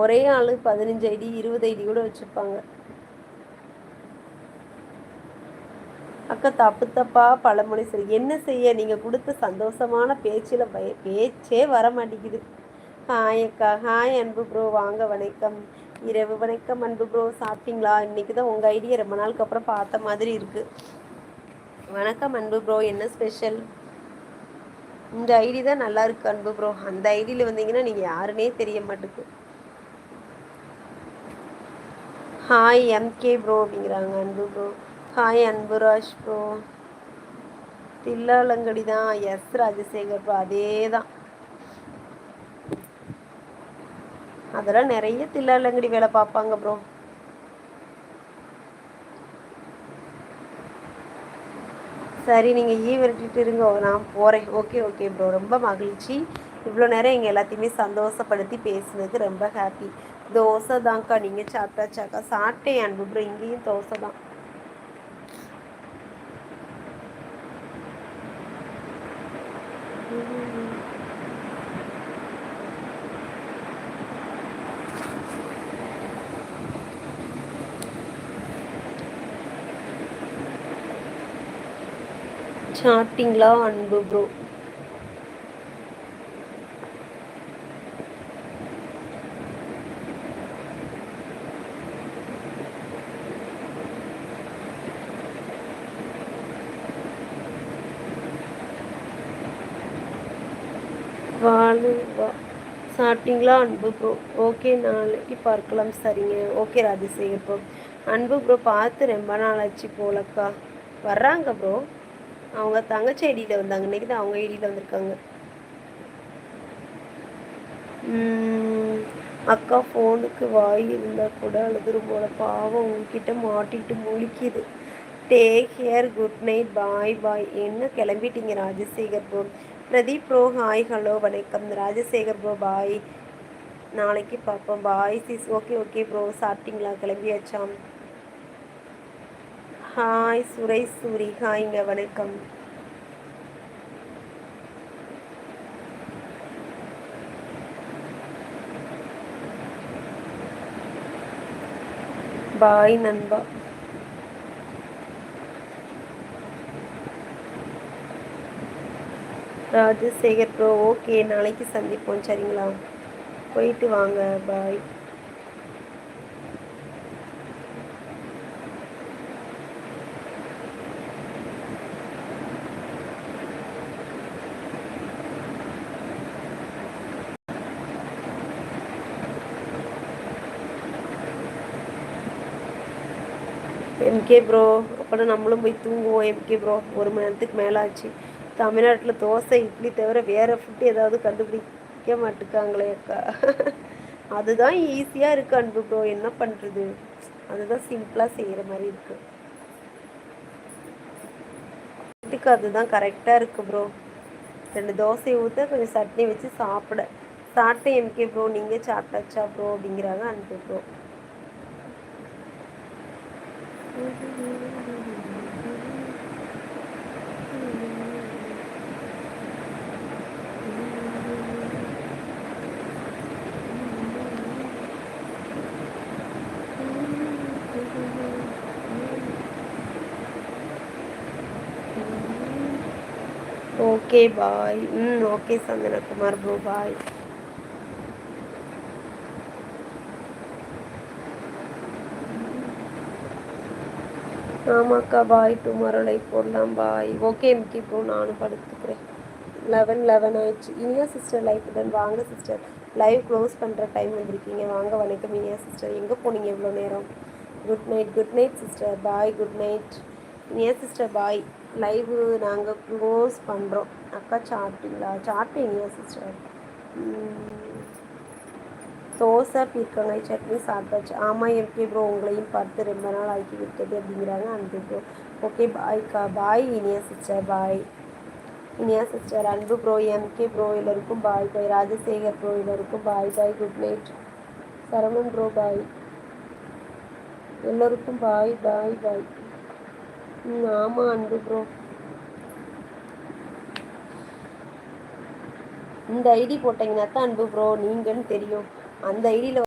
ஒரே ஆள் பதினஞ்சு ஐடி இருபது ஐடி கூட வச்சுருப்பாங்க. அக்கா தப்பு தப்பா பழமொழி சரி. என்ன செய்ய? நீங்கள் கொடுத்த சந்தோஷமான பேச்சில் பய பேச்சே வர மாட்டேங்குது. ஹாய் அக்கா ஹாய் அன்பு ப்ரோ வாங்க வணக்கம். இரவு வணக்கம் அன்பு ப்ரோ சாப்பிட்டீங்களா? இன்றைக்கி தான் உங்கள் ஐடியா ரொம்ப நாளுக்கு அப்புறம் பார்த்த மாதிரி இருக்குது வணக்கம் அன்பு ப்ரோ என்ன ஸ்பெஷல்? இந்த ஐடி தான் நல்லா இருக்கு அன்பு ப்ரோ. அந்த ஐடியில் வந்தீங்கன்னா நீங்கள் யாருன்னே தெரிய மாட்டேங்குது ஹாய் எம்கே ப்ரோ அப்படிங்கிறாங்க Anbu bro hi Anburaj bro தில்லாலங்கடி தான். எஸ் ராஜசேகர் ப்ரோ அதே தான். அதெல்லாம் நிறைய தில்லாலங்கடி வேலை பார்ப்பாங்க ப்ரோ சரி நீங்கள் ஈ விரட்டிட்டு இருங்க. நான் போகிறேன் ஓகே ஓகே ப்ரோ ரொம்ப மகிழ்ச்சி. இவ்வளோ நேரம் எங்கள் எல்லாத்தையுமே சந்தோஷப்படுத்தி பேசுனது. ரொம்ப ஹாப்பி தோசை தான்க்கா நீங்கள் சாப்பிட்டாச்சாக்கா? சாப்பிட்டேன் அன்பு ப்ரோ இங்கேயும் தோசை தான். சாப்பிட்டீங்களா அன்பு ப்ரோ வாழுவா சாப்பிட்டீங்களா அன்பு ப்ரோ ஓகே நாளைக்கு பார்க்கலாம். சரிங்க. Okay Rajasekhar bro Anbu bro பார்த்து ரொம்ப நாள் ஆச்சு போலக்கா. வர்றாங்க ப்ரோ அவங்க தங்கச்சி ஐடியில் வந்தாங்க. இன்றைக்கி தான் அவங்க ஐடியில் வந்திருக்காங்க. அக்கா ஃபோனுக்கு வாய் இருந்தால் கூட அழுதுரும் போல. பாவம் உங்ககிட்ட மாட்டிட்டு முழிக்குது. Take care good night bye bye என்ன கிளம்பிட்டீங்க Rajasekhar bro Pradeep bro hi hello வணக்கம். ராஜசேகர் ப்ரோ பாய் நாளைக்கு பார்ப்போம். Bye sis okay okay bro சாப்பிட்டீங்களா? கிளம்பியாச்சாம் ஹாய் சுரை. சூரி ஹாய்ங்க வணக்கம். பாய் நண்பா. ராஜசேகர் ப்ரோ ஓகே நாளைக்கு சந்திப்போம் சரிங்களா? போயிட்டு வாங்க பாய் எம்கே ப்ரோ அப்புறம் நம்மளும் போய் தூங்குவோம் எம்கே ப்ரோ ஒரு மணி நேரத்துக்கு மேலே ஆச்சு தமிழ்நாட்டில் தோசை இட்லி தவிர வேறு ஃபுட்டு ஏதாவது கண்டுபிடிக்க மாட்டுக்காங்களே அக்கா. அதுதான் ஈஸியாக இருக்குது அன்பு ப்ரோ என்ன பண்ணுறது அதுதான் சிம்பிளாக செய்கிற மாதிரி இருக்குது வீட்டுக்கு அதுதான் கரெக்டாக இருக்குது ப்ரோ ரெண்டு தோசை ஊற்ற கொஞ்சம் சட்னி வச்சு சாப்பிட. சாப்பிட்டு எம்கே ப்ரோ நீங்கள் சாப்பிட்டாச்சா ப்ரோ அப்படிங்கிறாங்க அன்பு ப்ரோ ஓகே பாய் ம் ஓகே சந்தனகுமார் ப்ரோ பாய் ஆமாக்கா பாய் டுமாரோ லைஃப் போடலாம் பாய் ஓகே எம்கே ப்ரோ நானும் படுத்துக்கிறேன். லெவன் லெவன் ஆயிடுச்சு. இனியா சிஸ்டர் லைஃப் தான் வாங்க சிஸ்டர் லைவ் க்ளோஸ் பண்ணுற டைம் வந்திருக்கீங்க வாங்க வணக்கம் இனியா சிஸ்டர் எங்கே போனீங்க இவ்வளோ நேரம்? Good night good night sister bye good night Iniya sister bye live நாங்கள் க்ளோஸ் பண்ணுறோம் அக்கா சாப்பிட்டீங்களா? சாப்பிட்டீங்க சிஸ்டர் தோசை பீர்க்கங்காய் சட்னி சாப்பிட்டாச்சு. ஆமாம் எம்கே ப்ரோ உங்களையும் பார்த்து ரொம்ப நாள் ஆக்கி விட்டது அப்படிங்கிறாங்க Anbu bro okay பாய்க்கா bye Iniya sister bye Iniya sister Anbu bro MK bro எல்லோருக்கும் பாய் பாய் ராஜசேகர் ப்ரோ எல்லோருக்கும் bye bye good night Saravanan bro bye எல்லோருக்கும் பாய் பாய் பாய் ஆமாம் அன்பு ப்ரோ இந்த ஐடி போட்டீங்கன்னா தான் அன்பு ப்ரோ நீங்கன்னு தெரியும். அந்த ஐடியில்